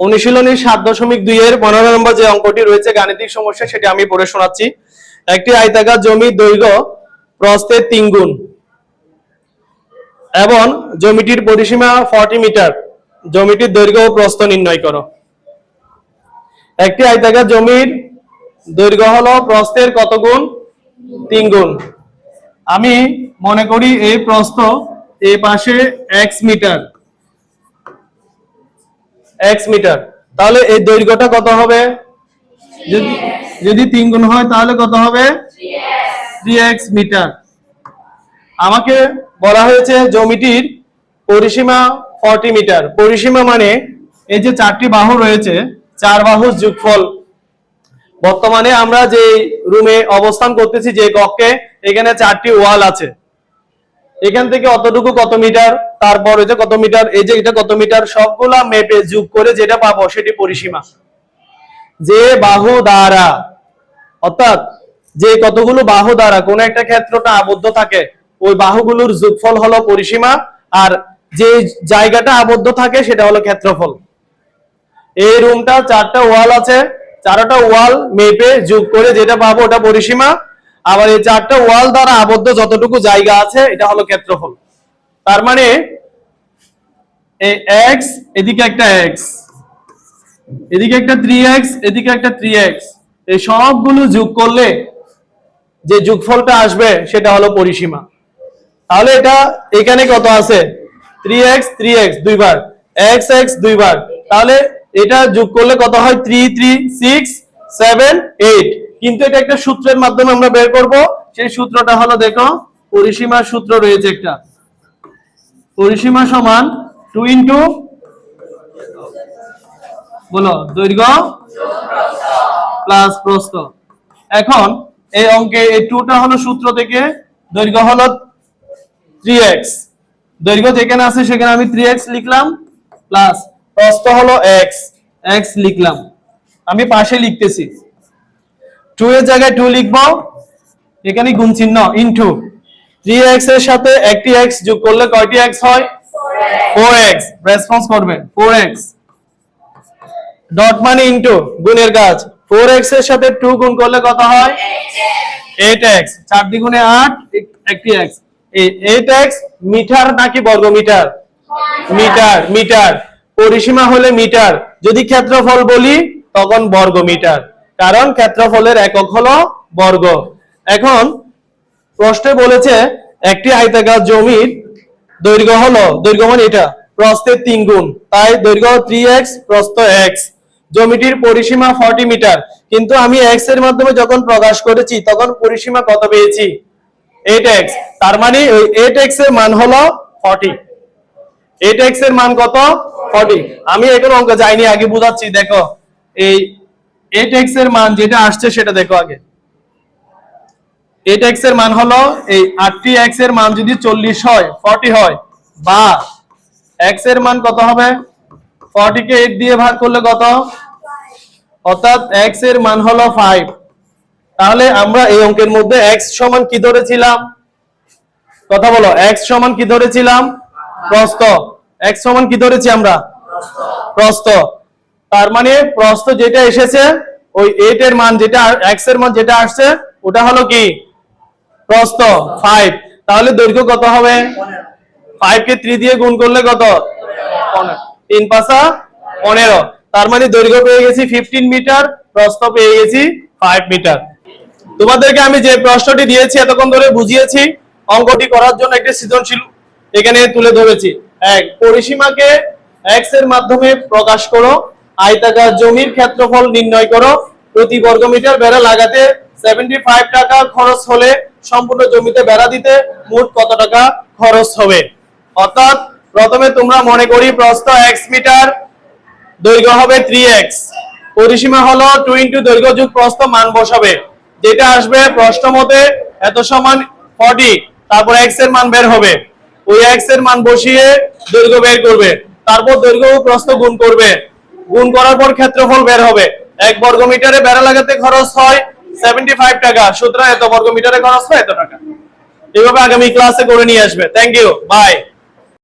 অনুশীলনী সাত দশমিক দুই এর পনেরো নম্বর যে অঙ্কটি রয়েছে গাণিতিক সমস্যা, সেটি আমি পড়ে শোনাচ্ছি। একটি আয়তাকার জমির দৈর্ঘ্য প্রস্থের তিন গুণ এবং জমিটির পরিসীমা ফর্টি মিটার। জমিটির দৈর্ঘ্য ও প্রস্থ নির্ণয় করো। একটি আয়তাকার জমির দৈর্ঘ্য হলো প্রস্থের কত গুণ? তিন গুণ। আমি মনে করি এই প্রস্থ এই পাশে এক্স মিটার। এক্স মিটার তাহলে এই দৈর্ঘ্যটা কত হবে? যদি যদি তিন গুণ হয়, তাহলে কত হবে? থ্রি এক্স মিটার আমাকে বলা হয়েছে জমিটির পরিসীমা ফর্টি মিটার পরিসীমা মানে এই যে চারটি বাহু রয়েছে, চার বাহুর যোগফল। বর্তমানে আমরা যে রুমে অবস্থান করতেছি, যে কক্ষে, এখানে চারটি ওয়াল আছে। এখান থেকে অতটুকু কত মিটার, তারপর যে কত মিটার, এই যে এটা কত মিটার, সবগুলা মেপে যোগ করে যেটা পাবো সেটি পরিসীমা। যে বাহু দ্বারা, অর্থাৎ যে কতগুলো বাহু দ্বারা, কোন একটা ক্ষেত্রটা আবদ্ধ থাকে, ওই বাহুগুলোর যোগফল হলো পরিসীমা, আর যে জায়গাটা আবদ্ধ থাকে সেটা হলো ক্ষেত্রফল। এই রুমটা চারটা ওয়াল আছে, চারটা ওয়াল মেপে যোগ করে যেটা পাবো ওটা পরিসীমা আবার এই চারটা ওয়াল দ্বারা আবদ্ধ যতটুকু জায়গা আছে, এটা হলো ক্ষেত্রফল। তার মানে এই এক্স এদিকে একটা এক্স এদিকে একটা থ্রি এক্স এদিকে একটা থ্রি এক্স এই সবগুলো যোগ করলে যে যোগফলটা আসবে, সেটা হলো পরিসীমা। তাহলে এটা এখানে কত আছে? থ্রি এক্স থ্রি এক্স দুইবার। এক্স এক্স দুইবার। তাহলে এটা যোগ করলে কত হয়? Three three six seven eight কিন্তু এটা একটা সূত্রের মাধ্যমে আমরা বের করব। সেই সূত্রটা হলো, দেখো পরিসীমার সূত্র রয়েছে একটা। পরিসীমা সমান টু ইন্টু, বলো, দৈর্ঘ্য প্লাস প্রস্থ। এখন এই অঙ্কে এই টুটা হলো সূত্র থেকে, দৈর্ঘ্য হলো থ্রি এক্স দৈর্ঘ্য যেখানে আছে সেখানে আমি থ্রি এক্স লিখলাম, প্লাস প্রস্থ হলো এক্স এক্স লিখলাম। আমি পাশে লিখতেছি। টু এর জায়গায় টু লিখব। এখানে গুণ চিহ্ন ইনটু থ্রি এক্সের সাথে একটি এক্স যোগ করলে কয়টি এক্স হয়? ফোর এক্স রেসপন্স করবে ফোর এক্স ডট মানে ইনটু গুণের কাজ। ফোর এক্সের সাথে টু গুণ করলে কত হয়? এইট এক্স চার দ্বিগুণে আট, একটি এক্স এই এইট এক্স মিটার নাকি বর্গ মিটার মিটার। মিটার পরিসীমা হলে মিটার। যদি ক্ষেত্রফল বলি, তখন বর্গ মিটার কারণ ক্ষেত্রফলের একক হলো বর্গ। এখন প্রশ্নে বলেছে একটি আয়তাকার জমির দৈর্ঘ্য হলো, দৈর্ঘ্য মানে এটা, প্রস্থের তিন গুণ। তাই দৈর্ঘ্য থ্রি এক্স প্রস্থ এক্স জমিটির পরিসীমা ফর্টি মিটার কিন্তু আমি এক্সের মাধ্যমে যখন প্রকাশ করেছি, তখন পরিসীমা কত পেয়েছি? এইট এক্স তার মানে ওই এইট এক্সের মান হলো ফর্টি এইট এক্সের মান কত? ফর্টি আমি এখন অঙ্ক যাইনি, আগে বুঝাচ্ছি। দেখো, এই এইট এক্সের মান যেটা আসছে সেটা দেখো আগে। এইট এক্সের মান হলো এই আটটি এক্সের মান যদি চল্লিশ হয় ফর্টি হয়, বা এক্সের মান কত হবে? ফর্টি কে এইট দিয়ে ভাগ করলে কত? অর্থাৎ এক্সের মান হলো ফাইভ তাহলে আমরা এই অঙ্কের মধ্যে এক্স সমান কি ধরেছিলাম? কথা বলো এক্স সমান কি ধরেছিলাম? প্রস্থ। এক্স সমান কি ধরেছি আমরা? প্রস্থ। তার মানে প্রস্থ যেটা এসেছে, ওই এইট এর মান যেটা এক্সের মান যেটা আসছে, ওটা হলো কি? প্রস্থ ফাইভ তাহলে দৈর্ঘ্য কত হবে? ফাইভ কে থ্রি দিয়ে গুণ করলে কত। তিন পাশা পনেরো। তার মানে দৈর্ঘ্য পেয়ে গেছি ফিফটিন মিটার প্রস্থ পেয়ে গেছি ফাইভ মিটার তোমাদেরকে আমি যে প্রশ্নটি দিয়েছি এতক্ষণ ধরে বুঝিয়েছি, অঙ্কটি করার জন্য একটি সৃজনশীল এখানে তুলে ধরেছি। এক, পরিসীমাকে এক্সের মাধ্যমে প্রকাশ করো। আয়তাকার জমির ক্ষেত্রফল নির্ণয় করো। প্রতি বর্গমিটার বেড়া লাগাতে সেভেন্টি ফাইভ টাকা খরচ হলে সম্পূর্ণ জমিতে বেড়া দিতে মোট কত টাকা খরচ হবে? অর্থাৎ প্রথমে তোমরা মনে করি প্রস্থ এক্স মিটার, দৈর্ঘ্য হবে থ্রি এক্স পরিসীমা হলো টু ইন্টু দৈর্ঘ্য যুগ প্রস্থ মান বসাবে। যেটা আসবে প্রশ্ন মতে এত সমান ফর্টি তারপর এক্সের মান বের হবে। ওই এক্সের মান বসিয়ে দৈর্ঘ্য বের করবে। তারপর দৈর্ঘ্য প্রস্থ গুণ করবে। গুণ করার পর ক্ষেত্রফল বের হবে। এক বর্গ মিটারে বেড়া লাগাতে খরচ হয় সেভেন্টি ফাইভ টাকা। সুতরাং এত বর্গ মিটারে খরচ হয় এত টাকা। এইভাবে আগামী ক্লাসে করে নিয়ে আসবে। Thank you by